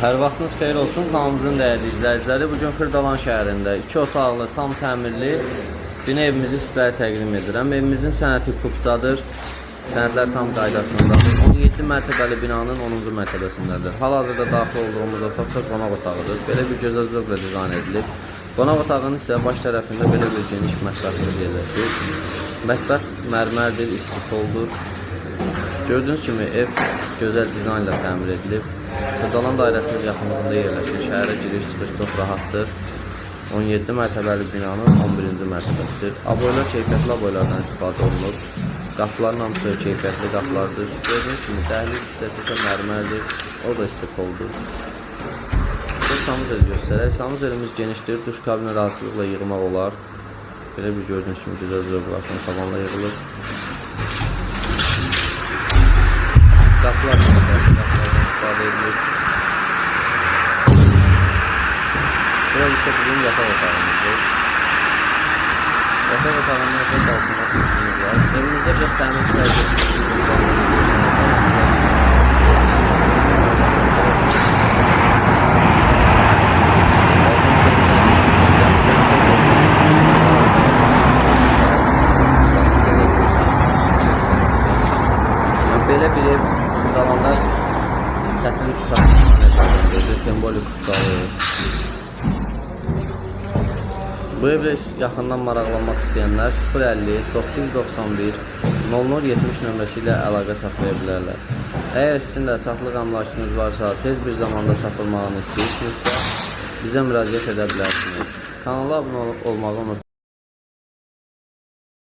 Hər vaxtınız xeyir olsun kanalımızın dəyərli izləyiciləri. Bu gün Xırdalan şəhərində 2 otaqlı, tam təmirli bina evimizi sizlərə təqdim edirəm. Evimizin sənəti kubcadır. Sənədlər tam qaydasındadır. 17 mərtəbəli binanın 10-cu mərtəbəsindədir. Hal-hazırda daxil olduğumuz otaqsa qonaq otağıdır. Belə bir gözəl zövqlə dizayn edilib. Qonaq otağının isə baş tərəfində belə bir geniş mətbəximiz yerləşir. Mətbəx mərmərdir, istifoldur. Gördüyünüz kimi ev gözəl dizaynla təmir edilib. Xırdalan dairəsinin yaxınlığında yerləşir. Şəhərə giriş-çıxış çox rahatdır. 17 mərtəbəli binanın 11-ci mərtəbəsidir. Aboylar keyfiyyətli aboylardan istifadə olunur. Qapıların hamısı keyfiyyətli qapılardır. Gördüyünüz kimi dəhliz hissəsi isə mərmərdir. O da istifoldur. Bu sanuzeli göstərək. Sanuzelimiz genişdir. Duş kabini rahatlıqla yığmaq olar. Belə bir gördüyünüz kimi gözəl zövqlasını tavanla yığılır. Qapılar da istifadə edilir. İse bizim yatak otağımızdır. Yatak otağında ise balkona çıkışımız var. Evimizde tane tercih Belə bir ev satılır. Sembolik qalır. Bu evlə yaxından maraqlanmaq istəyənlər 050 991 0070 nömrəsi ilə əlaqə saxlaya bilərlər. Əgər sizin də saxlıq əmlakınız varsa, tez bir zamanda satılmağını istəyirsinizsə, bizə müraciət edə bilərsiniz. Kanala abunə ol- olmağı unutmayın.